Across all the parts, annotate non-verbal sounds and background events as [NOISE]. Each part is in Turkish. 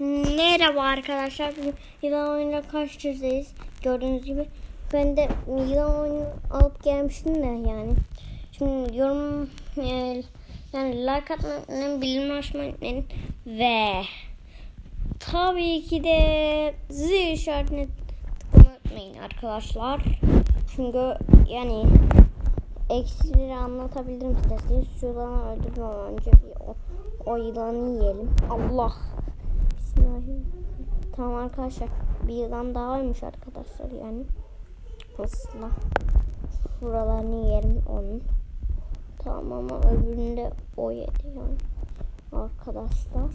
Merhaba arkadaşlar. Bugün yılan oyununa karşınızdayız. Gördüğünüz gibi. Ben de yılan oyunu alıp gelmiştim de yani. Şimdi yorum e, yani like atmayı, bildirim açmayı unutmayın. ve tabii ki de zil işaretine tıklamayı unutmayın arkadaşlar. Çünkü yani eksileri anlatabilirim isterseniz. Şu yılanı öldürmem önce bir o, o yılanı yiyelim. Allah. Bismillahirrahmanirrahim. Tamam arkadaşlar. Bir yılan daha varmış arkadaşlar yani. Aslında. Şuralarını yerim onun. Tamam ama öbürünü o yedi yani. Arkadaşlar.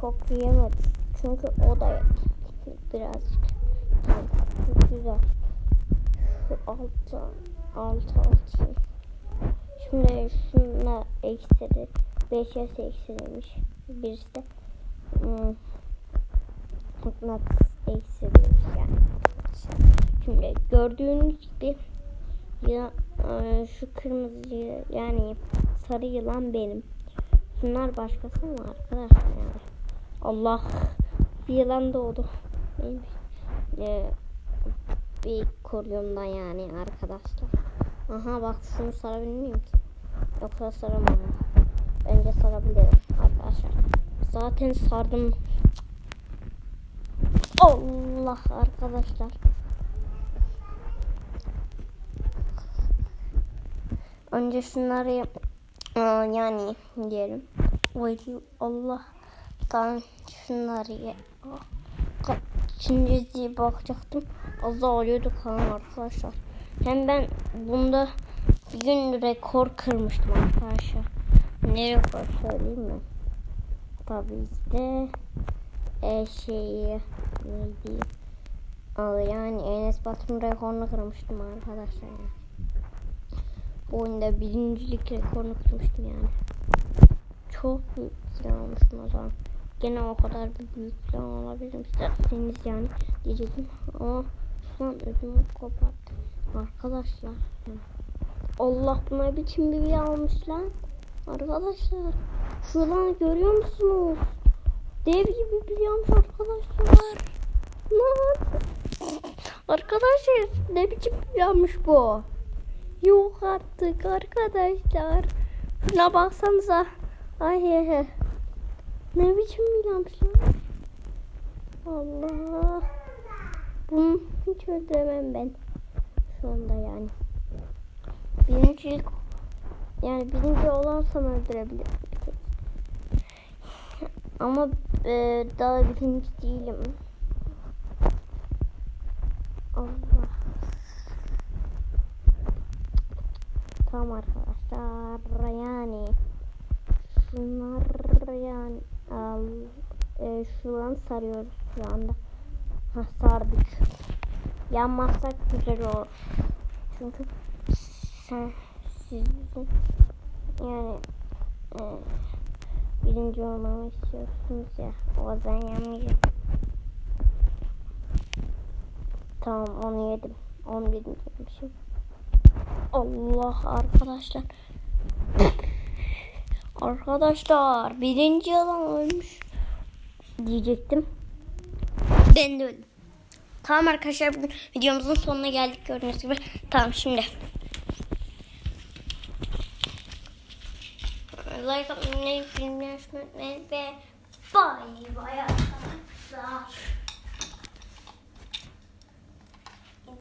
Çok yiyemedim. Çünkü o da yedi. Birazcık. Tamam. Çok güzel. Şu altı. Altı altı. Şimdi şunlar ekseri. 5 yaş eksilmiş. Birisi de hmm, mıknatıs eksiliyoruz yani. Şimdi gördüğünüz gibi ya, e, şu kırmızı yani sarı yılan benim. Bunlar başkası mı arkadaşlar yani? Allah bir yılan doğdu. Benim e, bir koruyorumdan yani arkadaşlar. Aha bak şunu sarabilir miyim ki? Yoksa saramam. Bence sarabilirim arkadaşlar. Zaten sardım. Allah arkadaşlar. Önce şunları yani diyelim. Allah. Tamam şunları ye. Şimdi diye bakacaktım. Az daha ölüyorduk falan arkadaşlar. Hem ben bunda bir gün rekor kırmıştım arkadaşlar. Ne rekor söyleyeyim mi? Tabii ki de e, şeyi neydi? Aa, yani Enes Batur'un rekorunu kırmıştım arkadaşlar. Yani. Bu oyunda birincilik rekorunu kırmıştım yani. Çok büyük plan almıştım o zaman. Gene o kadar bir büyük plan alabilirim isterseniz yani diyecektim ama an ödümü koparttı. Arkadaşlar. Allah buna biçim bir almış lan. Arkadaşlar. Şuradan görüyor musunuz? Dev gibi bir yanmış arkadaşlar. Lan. Arkadaşlar ne biçim bir yanmış bu? Yok artık arkadaşlar. Şuna baksanıza. Ay he he. Ne biçim lan? Allah. Bunu hiç öldüremem ben. Şu anda yani. Birincilik yani birinci olarsam öldürebilirim. Ama e, daha birinci değilim. Allah. Tamam arkadaşlar yani şunlar yani al, e, şu an sarıyoruz şu anda. Ha sardık. Yanmazsak güzel olur. Çünkü sen sizin yani birinci olmamı istiyorsunuz ya o zaman yanmayacağım. Tamam onu yedim. Onu yedim yemişim. Allah arkadaşlar. [LAUGHS] arkadaşlar birinci yalan ölmüş diyecektim. Ben de öldüm. Tamam arkadaşlar bugün videomuzun sonuna geldik gördüğünüz gibi. Tamam şimdi. Like atmayı, unutmayın ve bay bay arkadaşlar.